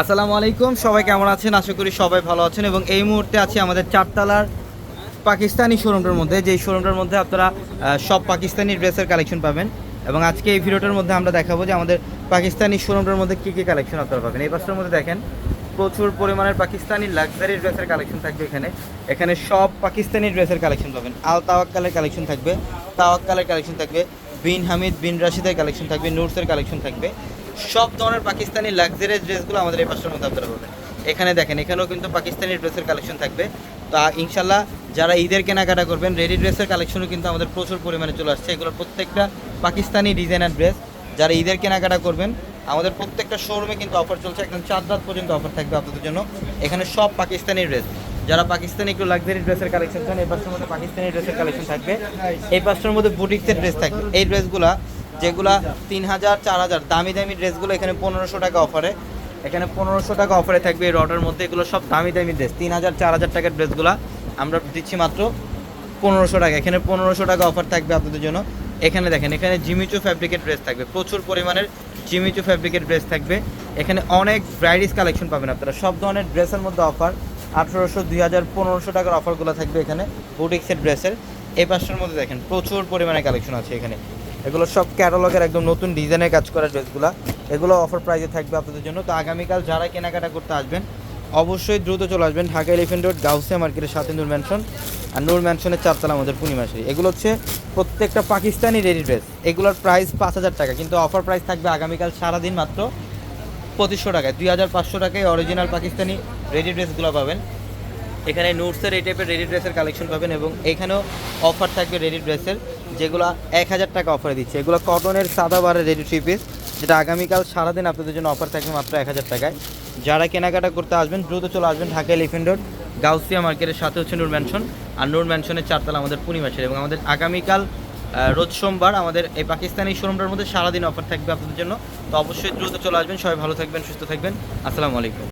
আসসালামু আলাইকুম, সবাই কেমন আছেন? আশা করি সবাই ভালো আছেন এবং এই মুহূর্তে আছি আমাদের চারতলার পাকিস্তানি শোরুমটার মধ্যে, যেই শোরুমটার মধ্যে আপনারা সব পাকিস্তানি ড্রেসের কালেকশন পাবেন এবং আজকে এই ভিডিওটার মধ্যে আমরা দেখাবো যে আমাদের পাকিস্তানি শোরুমটার মধ্যে কী কী কালেকশন আপনারা পাবেন। এই পাশটার মধ্যে দেখেন, প্রচুর পরিমাণের পাকিস্তানি লাক্সারি ড্রেসের কালেকশন থাকবে এখানে। এখানে সব পাকিস্তানি ড্রেসের কালেকশন পাবেন। আল তাওয়াক্কালের কালেকশন থাকবে, তাওয়াক্কালের কালেকশন থাকবে, বিন হামিদ, বিন রাশিদের কালেকশন থাকবে, নুরসের কালেকশন থাকবে। সব ধরনের পাকিস্তানি লাক্সারি ড্রেসগুলো আমাদের এই পাশের মধ্যে আপনারা পাবেন। এখানে দেখেন, এখানেও কিন্তু পাকিস্তানি ড্রেসের কালেকশন থাকবে। তা ইনশাল্লাহ যারা ঈদের কেনাকাটা করবেন রেডি ড্রেসের কালেকশনও কিন্তু আমাদের প্রচুর পরিমাণে চলে আসছে। এগুলো প্রত্যেকটা পাকিস্তানি ডিজাইনার ড্রেস যারা ঈদের কেনাকাটা করবেন, আমাদের প্রত্যেকটা শোরুমে কিন্তু অফার চলছে। একদম চার রাত পর্যন্ত অফার থাকবে আপনাদের জন্য। এখানে সব পাকিস্তানি ড্রেস যারা পাকিস্তানি একটু লাক্সারি ড্রেসের কালেকশন চান, এই পাশের মধ্যে পাকিস্তানি ড্রেসের কালেকশন থাকবে। এই পাশের মধ্যে বুটিক্সের ড্রেস থাকবে। এই ড্রেসগুলা যেগুলা তিন হাজার চার হাজার দামি দামি ড্রেসগুলো এখানে পনেরোশো টাকা অফারে। এখানে পনেরোশো টাকা অফারে থাকবে এই রডের মধ্যে। এগুলো সব দামি দামি ড্রেস। তিন হাজার চার হাজার টাকার ড্রেসগুলো আমরা দিচ্ছি মাত্র পনেরোশো টাকা। এখানে পনেরোশো টাকা অফার থাকবে আপনাদের জন্য। এখানে দেখেন, এখানে জিমিচু ফ্যাব্রিকের ড্রেস থাকবে। প্রচুর পরিমাণের জিমিচু ফ্যাব্রিকের ড্রেস থাকবে। এখানে অনেক ভ্যারাইটিস কালেকশন পাবেন আপনারা। সব ধরনের ড্রেসের মধ্যে অফার। আঠেরোশো দুই হাজার পনেরোশো টাকার অফারগুলো থাকবে এখানে বুটিক্সের ড্রেসের। এই পাশটার মধ্যে দেখেন, প্রচুর পরিমাণে কালেকশন আছে এখানে। এগুলো সব ক্যাটালগের একদম নতুন ডিজাইনের কাজ করা ড্রেসগুলো। এগুলো অফার প্রাইসে থাকবে আপনাদের জন্য। তো আগামীকাল যারা কেনাকাটা করতে আসবেন, অবশ্যই দ্রুত চলে আসবেন ঢাকা এলিফেন্ট রোড গাউসিয়া মার্কেটের সাথে নূর ম্যানশন আর নূর ম্যানশনের চারতলা আমাদের পূর্ণিমাশারি এগুলো হচ্ছে প্রত্যেকটা পাকিস্তানি রেডি ড্রেস এগুলোর প্রাইস পাঁচ হাজার টাকা, কিন্তু অফার প্রাইস থাকবে আগামীকাল সারাদিন মাত্র পঁচিশশো টাকায়, দুই হাজার পাঁচশো টাকায় অরিজিনাল পাকিস্তানি রেডি ড্রেসগুলো পাবেন। এখানে নোটসের এই টাইপের রেডি ড্রেসের কালেকশন পাবেন এবং এখানেও অফার থাকবে রেডি ড্রেসের যেগুলো এক হাজার টাকা অফারে দিচ্ছে। এগুলো কটনের সাদা বারের রেডি থ্রি পিস যেটা আগামীকাল সারাদিন আপনাদের জন্য অফার থাকবে মাত্র এক হাজার টাকায়। যারা কেনাকাটা করতে আসবেন, দ্রুত চলে আসবেন ঢাকা এলিফেন্ট রোড গাউসিয়া মার্কেটের সাথে হচ্ছে নূর ম্যানশন আর নূর ম্যানশনের চারতলা আমাদের পূর্ণিমাসের এবং আমাদের আগামীকাল রোজ সোমবার আমাদের এই পাকিস্তানি শোরুমটার মধ্যে সারাদিন অফার থাকবে আপনাদের জন্য। তো অবশ্যই দ্রুত চলে আসবেন। সবাই ভালো থাকবেন, সুস্থ থাকবেন। আসসালামু আলাইকুম।